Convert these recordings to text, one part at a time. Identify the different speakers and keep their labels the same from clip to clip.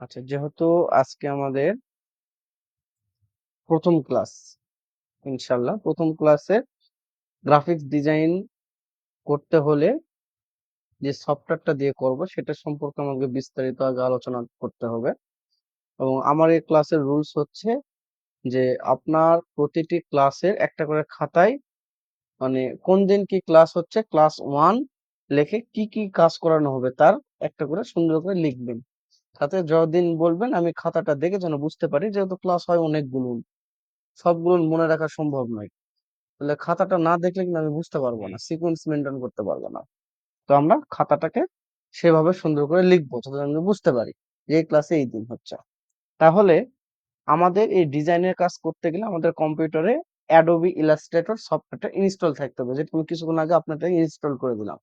Speaker 1: আচ্ছা যেহেতু আজকে আমাদের প্রথম ক্লাস, ইনশাল্লাহ প্রথম ক্লাসে গ্রাফিক্স ডিজাইন করতে হলে যে সফটওয়্যারটা দিয়ে করব সেটা সম্পর্কে আমাকে বিস্তারিত আগে আলোচনা করতে হবে। এবং আমার এই ক্লাসের রুলস হচ্ছে যে আপনার প্রতিটি ক্লাসের একটা করে খাতায় মানে কোন দিন কি ক্লাস হচ্ছে, ক্লাস ওয়ান লেখে কি কি কাজ করানো হবে তার একটা করে সুন্দর করে লিখবেন। সাথে যতদিন বলবেন, আমি খাতাটা দেখে যেন বুঝতে পারি যেহেতু ক্লাস হয় অনেকগুলো। সবগুলো মনে রাখা সম্ভব নয়। তাহলে খাতাটা না দেখলে কিন্তু আমি বুঝতে পারব না সিকোয়েন্স মেনটেন করতে পারব না। তো আমরা খাতাটাকে সেভাবে সুন্দর করে লিখব যাতে আমি বুঝতে পারি যে এই ক্লাসে এই দিন হচ্ছে। তাহলে আমাদের এই ডিজাইনের কাজ করতে গেলে আমাদের কম্পিউটারে অ্যাডোবি ইলাস্ট্রেটর সফটওয়্যারটা ইনস্টল থাকতে হবে। যেটা আমি কিছুক্ষণ আগে আপনাদের ইনস্টল করে দিলাম।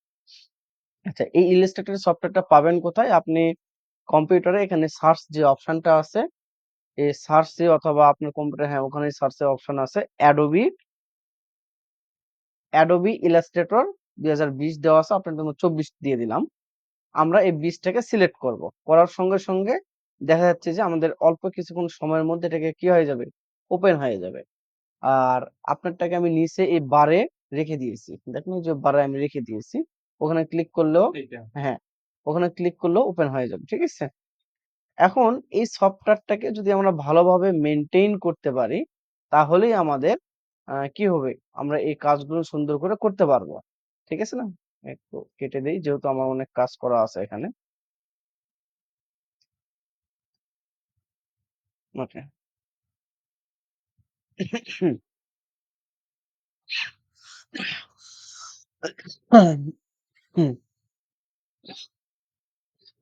Speaker 1: আচ্ছা এই ইলাস্ট্রেটর সফটওয়্যারটা পাবেন কোথায়? আপনি কম্পিউটারে এখানে সার্চ যে অপশনটা আছে এই সার্চে অথবা আপনার কম্পিউটার হ্যাঁ ওখানে সার্চের অপশন আছে অ্যাডোবি। অ্যাডোবি ইলাস্ট্রেটর দুই হাজার বিশ দেওয়া আছে আপনার জন্য চব্বিশ দিয়ে দিলাম। আমরা এই বিশটাকে সিলেক্ট করব। করার সঙ্গে সঙ্গে দেখা যাচ্ছে যে আমাদের অল্প কিছুক্ষণ সময়ের মধ্যে এটাকে কি হয়ে যাবে? ওপেন হয়ে যাবে। আর আপনারটাকে আমি নিচে এই বারে রেখে দিয়েছি। দেখুন যে বারে আমি রেখে দিয়েছি ওখানে ক্লিক করলেও হ্যাঁ ওখানে ক্লিক করলেও ওপেন হয়ে যাবে, ঠিক আছে? এখন এই সফটওয়্যারটাকে যদি আমরা ভালোভাবে মেনটেন করতে পারি, তাহলেই আমাদের কি হবে? আমরা এই কাজগুলো সুন্দর করে করতে পারব, ঠিক আছে না? একটু কেটে দিই, যেহেতু আমার অনেক কাজ করা আছে এখানে। ওকে। হুম।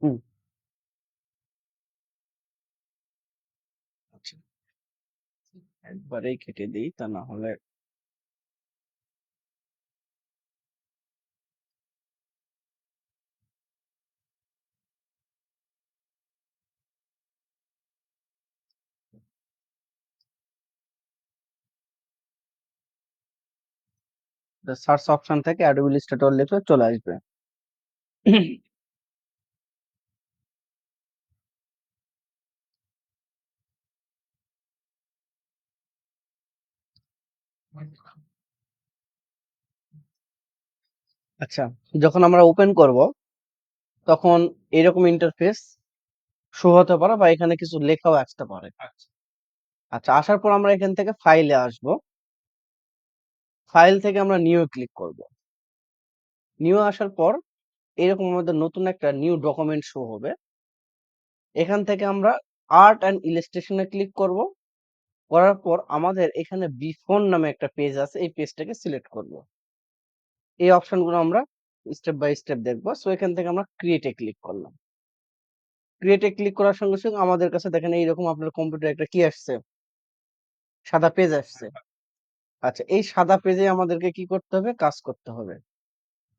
Speaker 1: হুম আচ্ছা একবারেই কেটে দিই তা না হলে সার্চ অপশন থেকে অ্যাডোবি ইলাস্ট্রেটর লিখলে চলে আসবে আচ্ছা যখন আমরা ওপেন করব তখন এরকম ইন্টারফেস শো হতে পারে বা এখানে কিছু লেখাও আসতে পারে। আচ্ছা। আসার পর আমরা এখান থেকে ফাইলে আসব। ফাইল থেকে আমরা নিউ ক্লিক করব। নিউ আসার পর এরকম আমাদের নতুন একটা নিউ ডকুমেন্ট শো হবে। এখান থেকে আমরা আর্ট অ্যান্ড ইলাস্ট্রেশনে ক্লিক করব। করার পর আমাদের এখানে বিফোন নামে একটা পেজ আছে এই পেজটাকে সিলেক্ট করব। এই অপশনগুলো আমরা স্টেপ বাই স্টেপ দেখব। সো এখান থেকে আমরা ক্রিয়েটে ক্লিক করলাম। ক্রিয়েটে ক্লিক করার সঙ্গে সঙ্গে আমাদের কাছে দেখেন এইরকম আপনার কম্পিউটার একটা কি আসছে? সাদা পেজ আসছে। আচ্ছা এই সাদা পেজে আমাদেরকে কি করতে হবে? কাজ করতে হবে।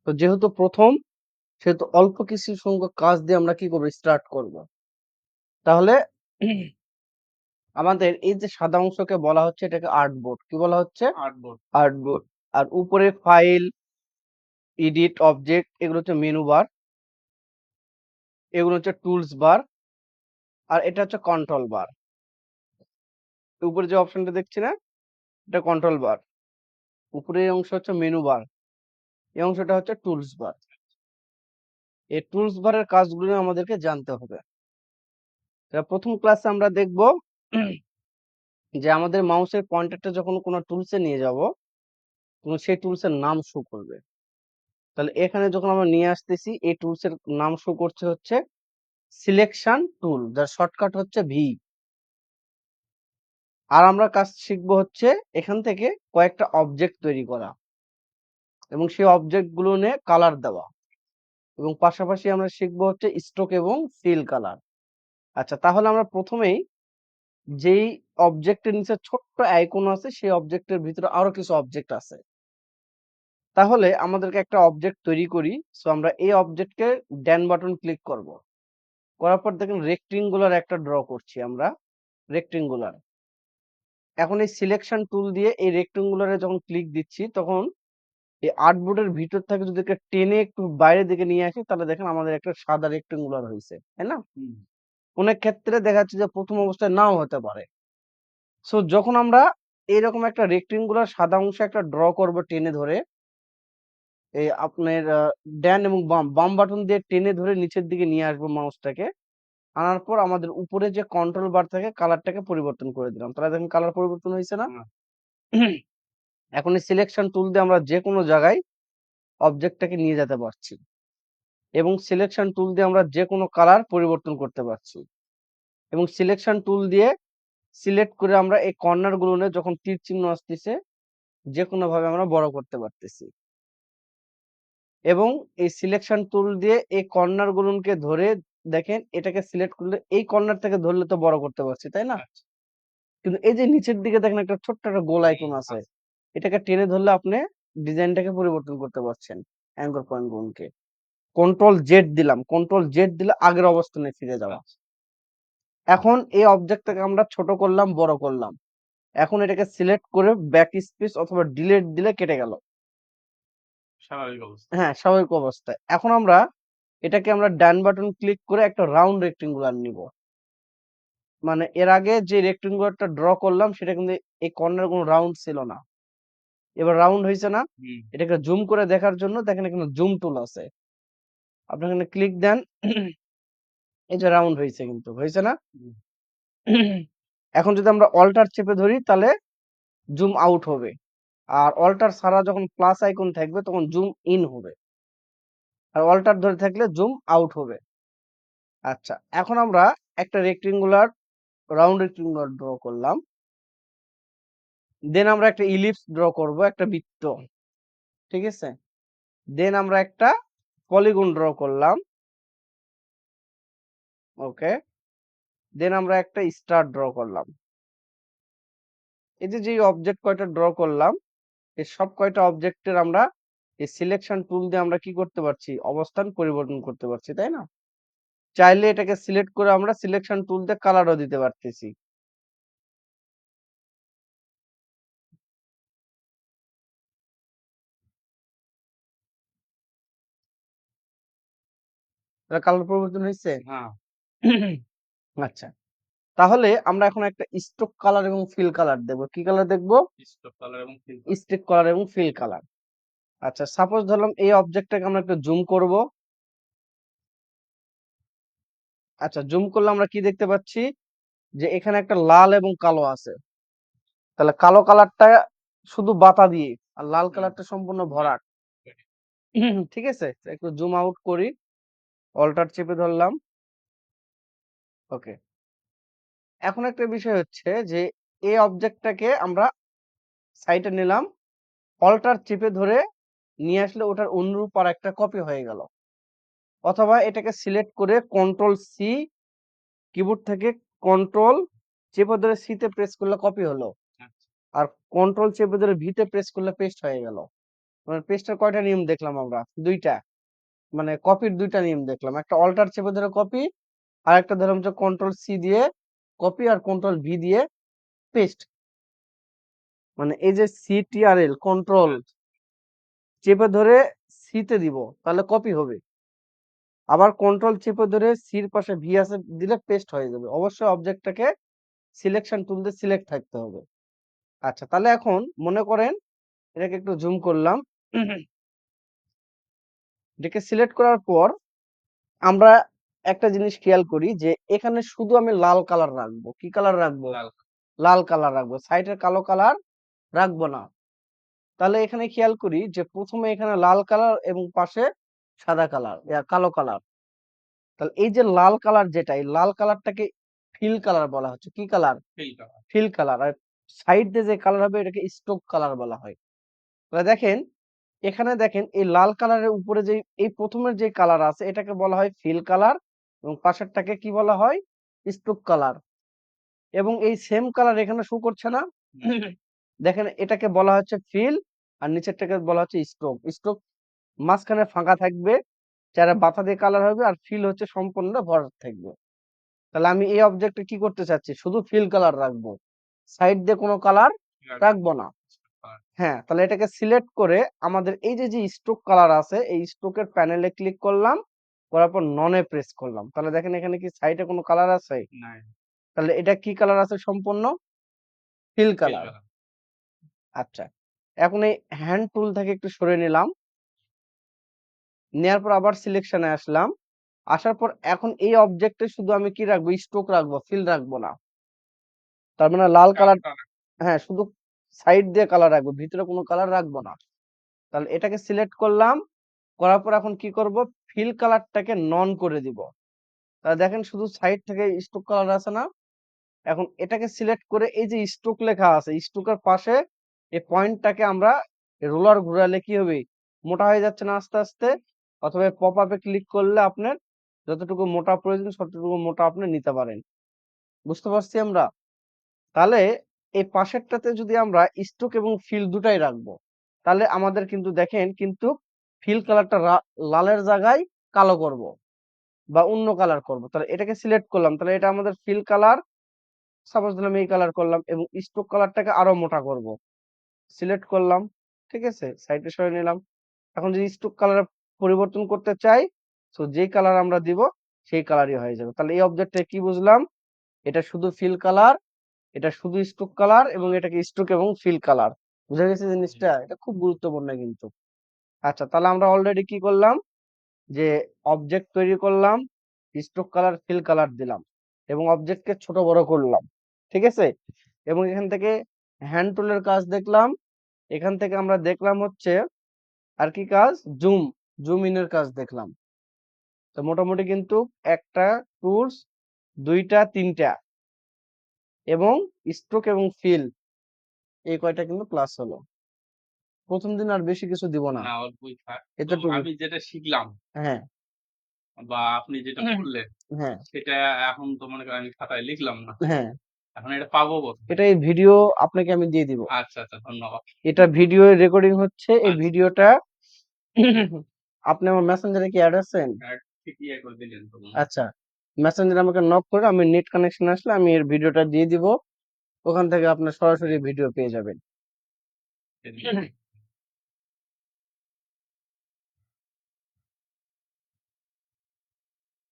Speaker 1: তো যেহেতু প্রথম সেহেতু অল্প কিছু সংখ্যক কাজ দিয়ে আমরা কি করব? স্টার্ট করব। তাহলে আমাদের এই যে সাদা অংশকে বলা হচ্ছে এটাকে আর্টবোর্ড কি বলা হচ্ছে?
Speaker 2: আর্টবোর্ড
Speaker 1: আর্টবোর্ড আর উপরে ফাইল এডিট অবজেক্ট এগুলো হচ্ছে মেনু বার এগুলো হচ্ছে টুলস বার আর এটা হচ্ছে কন্ট্রোল বার উপরে যে অপশনটা দেখছি না এটা কন্ট্রোল বার উপরে অংশ হচ্ছে মেনু বার এই অংশটা হচ্ছে টুলস বার এই টুলস বারের কাজগুলো আমাদেরকে জানতে হবে। প্রথম ক্লাসে আমরা দেখব যে আমাদের মাউসের পয়েন্টারটা যখন কোনো টুলসে নিয়ে যাব তখন সেই টুলসের নাম শো করবে। তাহলে এখানে যখন আমরা নিয়ে আসতেছি, এই টুলস এর নাম শো করছে হচ্ছে সিলেকশন টুল যার শর্টকাট হচ্ছে ভি আর আমরা কাজ শিখব হচ্ছে এখান থেকে কয়েকটা অবজেক্ট তৈরি করা এবং সেই অবজেক্টগুলো নিয়ে কালার দেওয়া এবং পাশাপাশি আমরা শিখব হচ্ছে স্ট্রোক এবং ফিল কালার আচ্ছা তাহলে আমরা প্রথমেই যেই অবজেক্টের নিচে ছোট্ট আইকন আছে, সেই অবজেক্টের ভিতরে আরও কিছু অবজেক্ট আছে। তাহলে আমাদেরকে একটা অবজেক্ট তৈরি করি। সো আমরা এই অবজেক্টকে ড্যান বাটন ক্লিক করব। করার পর দেখেন রেক্টেঙ্গুলার একটা ড্র করছি আমরা রেক্টেঙ্গুলার এখন এই সিলেকশন টুল দিয়ে এই রেক্টেঙ্গুলারে যখন ক্লিক দিচ্ছি তখন এই আর্টবোর্ডের ভিতর থেকে যদি একটা টেনে একটু বাইরের দিকে নিয়ে আসি তাহলে দেখেন আমাদের একটা সাদা রেক্টেঙ্গুলার হয়েছে তাই না? অনেক ক্ষেত্রে দেখা যাচ্ছে যে প্রথম অবস্থায় নাও হতে পারে। সো যখন আমরা এরকম একটা রেক্টেঙ্গুলার সাদা অংশে একটা ড্র করব টেনে ধরে এই আপনার ড্যান এবং বাম বাম বাটন দিয়ে টেনে ধরে নিচের দিকে নিয়ে আসব মাউসটাকে আনার পর আমাদের উপরে যে কন্ট্রোল বার থাকে কালারটাকে পরিবর্তন করে দিলাম। তাহলে দেখেন কালার পরিবর্তন হয়েছে না? এখন এই সিলেকশন টুল দিয়ে আমরা যে কোনো জায়গায় অবজেক্টটাকে নিয়ে যেতে পারছি। এবং সিলেকশন টুল দিয়ে আমরা যে কোনো কালার পরিবর্তন করতে পারছি। এবং সিলেকশন টুল দিয়ে সিলেক্ট করে আমরা এই কর্নারগুলো যখন তীর চিহ্ন আসতেছে যে কোনো ভাবে আমরা বড় করতে পারতেছি। এবং এই সিলেকশন টুল দিয়ে এই কর্নার গুলোকে ধরে দেখেন এটাকে সিলেক্ট করলে এই কর্নার থেকে ধরলে তো বড় করতে পারছি তাই না?
Speaker 2: আচ্ছা।
Speaker 1: কিন্তু এই যে নিচের দিকে দেখেন একটা ছোট্ট একটা গোল আইকন আছে এটাকে টেনে ধরলে আপনি ডিজাইনটাকে পরিবর্তন করতে পারছেন অ্যাঙ্কর পয়েন্ট গুলোকে। কন্ট্রোল জেড দিলাম কন্ট্রোল জেড দিলে আগের অবস্থানে ফিরে যাওয়া। এখন এই অবজেক্টটাকে আমরা ছোট করলাম বড় করলাম। এখন এটাকে সিলেক্ট করে ব্যাক স্পেস অথবা ডিলেট দিলে কেটে গেল।
Speaker 2: স্বাভাবিক অবস্থা।
Speaker 1: হ্যাঁ স্বাভাবিক অবস্থায় এখন আমরা এটাকে আমরা ডান বাটন ক্লিক করে একটা রাউন্ড রেক্টেঙ্গুলার নিব। মানে এর আগে যে রেক্টেঙ্গুলারটা ড্র করলাম সেটা কিন্তু এই কর্নার কোনো রাউন্ড ছিল না। এবার রাউন্ড হয়েছে না। এটাকে জুম করে দেখার জন্য দেখেন এখানে জুম টুল আছে। আপনি এখানে ক্লিক দেন এই যে রাউন্ড হয়েছে কিন্তু। হয়েছে না? এখন যদি আমরা অল্টার চেপে ধরি তাহলে জুম আউট হবে। আর অল্টার ছাড়া যখন প্লাস আইকন থাকবে, তখন জুম ইন হবে। আর অল্টার ধরে থাকলে জুম আউট হবে। আচ্ছা এখন আমরা একটা রেক্টেঙ্গুলার রাউন্ড রেক্টেঙ্গুলার ড্র করলাম। দেন আমরা একটা ইলিপস ড্র করব, একটা বৃত্ত। ঠিক আছে? দেন আমরা একটা পলিগন ড্র করলাম। ওকে দেন আমরা একটা স্টার ড্র করলাম। এই যে যে অবজেক্ট কয়টা ড্র করলাম এই সব কয়টা অবজেক্টের আমরা এই সিলেকশন টুল দিয়ে আমরা কি করতে পারছি? অবস্থান পরিবর্তন করতে পারছি তাই না? চাইলে এটাকে সিলেক্ট করে আমরা সিলেকশন টুল দিয়ে কালারও দিতে পারতেছি। কালার পরিবর্তন হয়েছে?
Speaker 2: হ্যাঁ।
Speaker 1: আচ্ছা। তাহলে আমরা এখন একটা স্ট্রোক কালার এবং ফিল কালার দেব কি কালার দেখব?
Speaker 2: স্টক কালার এবং ফিল
Speaker 1: স্ট্রিক কালার এবং ফিল কালার আচ্ছা সাপোজ ধরলাম এই অবজেক্টটাকে আমরা একটু জুম করব। আচ্ছা জুম করলে আমরা কি দেখতে পাচ্ছি? যে এখানে একটা লাল এবং কালো আছে। তাহলে কালো কালারটা শুধু বাতা দিয়ে আর লাল কালারটা সম্পূর্ণ ভরাট। ঠিক আছে? একটু জুম আউট করি। অল্টার চেপে ধরলাম। ওকে এখন একটা বিষয় হচ্ছে যে এই অবজেক্টটাকে আমরা সাইডে নিলাম অল্টার চেপে ধরে নিয়ে আসলে ওটার অনুরূপ আর একটা কপি হয়ে গেল। অথবা এটাকে সিলেক্ট করে কন্ট্রোল সি কিবোর্ড থেকে কন্ট্রোল চেপে ধরে সিতে প্রেস করলে কপি হলো।
Speaker 2: আচ্ছা।
Speaker 1: আর কন্ট্রোল চেপে ধরে ভিতে প্রেস করলে পেস্ট হয়ে গেল। মানে পেস্টের কয়টা নিয়ম দেখলাম আমরা? দুইটা। মানে কপির দুইটা নিয়ম দেখলাম। একটা অল্টার চেপে ধরে কপি আর একটা ধরলাম যে কন্ট্রোল সি দিয়ে কপি আর কন্ট্রোল ভি দিয়ে পেস্ট মানে এই যে সিটিআরএল কন্ট্রোল চেপে ধরে সিতে দিব তাহলে কপি হবে। আবার কন্ট্রোল চেপে ধরে সির পাশে ভি আছে দিলে পেস্ট হয়ে যাবে। অবশ্যই অবজেক্টটাকে সিলেকশন টুল দিয়ে সিলেক্ট থাকতে হবে। আচ্ছা তাহলে এখন মনে করেন এটাকে একটু জুম করলাম। এটাকে সিলেক্ট করার পর আমরা একটা জিনিস খেয়াল করি যে এখানে শুধু আমি লাল কালার রাখব। কি কালার রাখব?
Speaker 2: লাল
Speaker 1: কালার। রাখব। সাইডের কালো কালার রাখব না। তাহলে এখানে খেয়াল করি যে প্রথমে এখানে লাল কালার এবং পাশে সাদা কালার কালো কালার। তাহলে এই যে লাল কালার যেটা এই লাল কালারটাকে ফিল কালার বলা হচ্ছে। কি কালার?
Speaker 2: Fill colour.
Speaker 1: আর সাইড দিয়ে যে কালার হবে এটাকে স্ট্রোক কালার বলা হয়। তাহলে দেখেন এখানে দেখেন এই লাল কালারের উপরে যে এই প্রথমের যে কালার আছে এটাকে বলা হয় ফিল কালার। এবং পাশেরটাকে কি বলা হয়? স্ট্রোক কালার এবং এই সেম কালার এখানে শো করছে না। দেখেন এটাকে বলা হচ্ছে ফিল আর নিচেরটাকে বলা হচ্ছে স্ট্রোক স্ট্রোক মাঝখানে ফাঁকা থাকবে যারা বাতা দিয়ে কালার হবে আর ফিল হচ্ছে সম্পূর্ণ ভরাট থাকবে। তাহলে আমি এই অবজেক্টে কি করতে চাচ্ছি? শুধু ফিল কালার রাখব। সাইড দিয়ে কোনো কালার রাখব। না। হ্যাঁ তাহলে এটাকে সিলেক্ট করে আমাদের এই যে যে স্ট্রোক কালার আছে এই স্ট্রোকের প্যানেলে ক্লিক করলাম। করার পর ননে প্রেস করলাম। তাহলে দেখেন এখানে কি সাইডে কোনো কালার আছে? তাহলে এটা কি কালার আছে সম্পূর্ণ? ফিল কালার আচ্ছা এখন এই হ্যান্ড টুল থেকে একটু সরে নিলাম। নেওয়ার পর আবার সিলেকশনে আসলাম। আসার পর এখন এই অবজেক্টে শুধু আমি কি রাখব? স্ট্রোক রাখব ফিল রাখব না। তার মানে লাল কালার হ্যাঁ শুধু সাইড দিয়ে কালার রাখব ভিতরে কোনো কালার রাখব না। তাহলে এটাকে সিলেক্ট করলাম। করার পর এখন কি করব? ফিল কালারটাকে নন করে দিব। তাহলে দেখেন শুধু সাইড থেকে স্ট্রোক কালার আছে না। এখন এটাকে সিলেক্ট করে এই যে স্ট্রোক লেখা আছে স্ট্রোকের পাশে এই পয়েন্টটাকে আমরা রোলার ঘুরালে কি হবে? মোটা হয়ে যাচ্ছে না আস্তে আস্তে। অথবা পপ আপে ক্লিক করলে আপনার যতটুকু মোটা প্রয়োজন ততটুকু মোটা আপনি নিতে পারেন। বুঝতে পারছি আমরা? তাহলে এই পাশেরটাতে যদি আমরা স্ট্রোক এবং ফিল দুটাই রাখব, তাহলে আমাদের কিন্তু দেখেন কিন্তু ফিল কালারটা লালের জায়গায় কালো করব বা অন্য কালার করব। তাহলে এটাকে সিলেক্ট করলাম। তাহলে এটা আমাদের ফিল কালার সাপোজ দিলাম এই কালার করলাম এবং স্ট্রোক কালারটাকে আরও মোটা করব। সিলেক্ট করলাম ঠিক আছে? সাইডে সরে নিলাম। এখন যদি স্ট্রোক কালার পরিবর্তন করতে চাই তো যেই কালার আমরা দিব সেই কালারই হয়ে যাবে। তাহলে এই অবজেক্টে কি বুঝলাম? এটা শুধু ফিল কালার এটা শুধু স্ট্রোক কালার এবং এটাকে স্ট্রোক এবং ফিল কালার বুঝা গেছে জিনিসটা? এটা খুব গুরুত্বপূর্ণ কিন্তু। আচ্ছা তাহলে আমরা অলরেডি কি করলাম? যে অবজেক্ট তৈরি করলাম স্ট্রোক কালার ফিল কালার দিলাম এবং অবজেক্টকে ছোট বড় করলাম, ঠিক আছে? এবং এখান থেকে হ্যান্ড টুলের কাজ দেখলাম। এখান থেকে আমরা দেখলাম হচ্ছে আর কি কাজ? জুম জুম ইনের কাজ দেখলাম। তো মোটামুটি কিন্তু একটা টুলস দুইটা, তিনটা এবং স্ট্রোক এবং ফিল এই কয়টা কিন্তু ক্লাস হলো। প্রথম দিন আর বেশি কিছু দিব না।
Speaker 2: না অল্পই থাক তো আমি যেটা শিখলাম
Speaker 1: হ্যাঁ।
Speaker 2: বা আপনি যেটা বললেন
Speaker 1: হ্যাঁ।
Speaker 2: সেটা এখন তো মনে করেন আমি খাতায় লিখলাম না।
Speaker 1: হ্যাঁ।
Speaker 2: এখন এটা পাবো কোথায়?
Speaker 1: এটা এই ভিডিও আপনাকে আমি দিয়ে দিব।
Speaker 2: আচ্ছা আচ্ছা ধন্যবাদ।
Speaker 1: এটা ভিডিও রেকর্ডিং হচ্ছে এই
Speaker 2: আচ্ছা।
Speaker 1: ভিডিওটা আপনি আমার মেসেঞ্জারে কি অ্যাড আছেন?
Speaker 2: ঠিক করে দিলেন
Speaker 1: আচ্ছা মেসেঞ্জারে আমাকে নক করে আমি নেট কানেকশন আসলে আমি এর ভিডিওটা দিয়ে দিব। ওখান থেকে আপনি সরাসরি ভিডিও পেয়ে যাবেন।